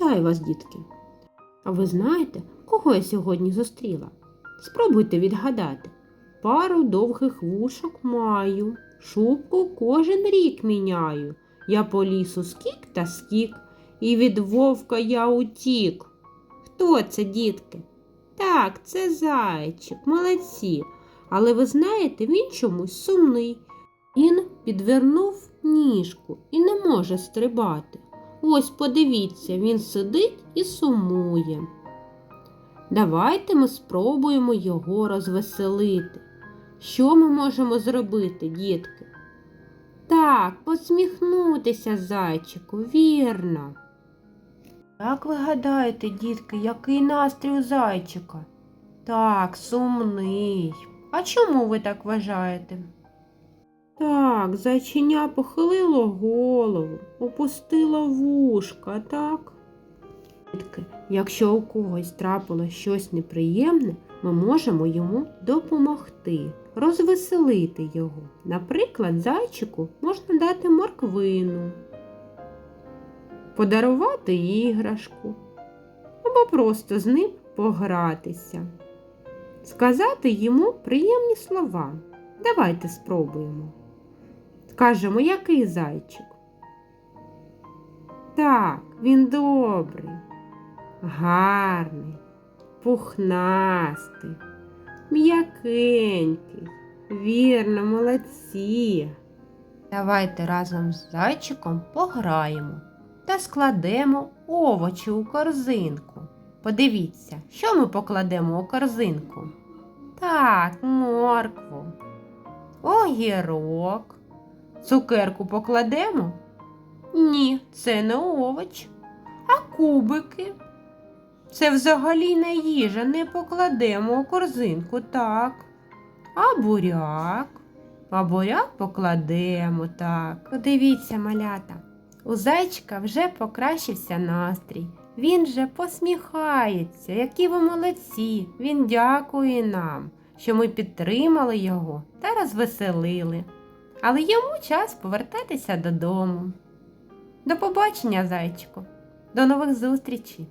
Вітаю вас, дітки! А ви знаєте, кого я сьогодні зустріла? Спробуйте відгадати. Пару довгих вушок маю, шубку кожен рік міняю. Я по лісу скік та скік, і від вовка я утік. Хто це, дітки? Так, це зайчик, молодці. Але ви знаєте, він чомусь сумний. Він підвернув ніжку і не може стрибати. Ось подивіться, він сидить і сумує. Давайте ми спробуємо його розвеселити. Що ми можемо зробити, дітки? Так, посміхнутися зайчику, вірно. Як ви гадаєте, дітки, який настрій у зайчика? Так, сумний. А чому ви так вважаєте? Так, зайчиня похилило голову, опустило вушка, так? Якщо у когось трапило щось неприємне, ми можемо йому допомогти, розвеселити його. Наприклад, зайчику можна дати морквину, подарувати іграшку або просто з ним погратися, сказати йому приємні слова. Давайте спробуємо. Скажемо, який зайчик? Так, він добрий, гарний, пухнастий, м'якенький. Вірно, молодці. Давайте разом з зайчиком пограємо та складемо овочі у корзинку. Подивіться, що ми покладемо у корзинку? Так, моркву, огірок. Цукерку покладемо? Ні, це не овоч. А кубики? Це взагалі не їжа, не покладемо у корзинку, так. А буряк? А буряк покладемо, так. Подивіться, малята, у зайчика вже покращився настрій. Він же посміхається, які ви молодці. Він дякує нам, що ми підтримали його та розвеселили. Але йому час повертатися додому. До побачення, зайчику. До нових зустрічей.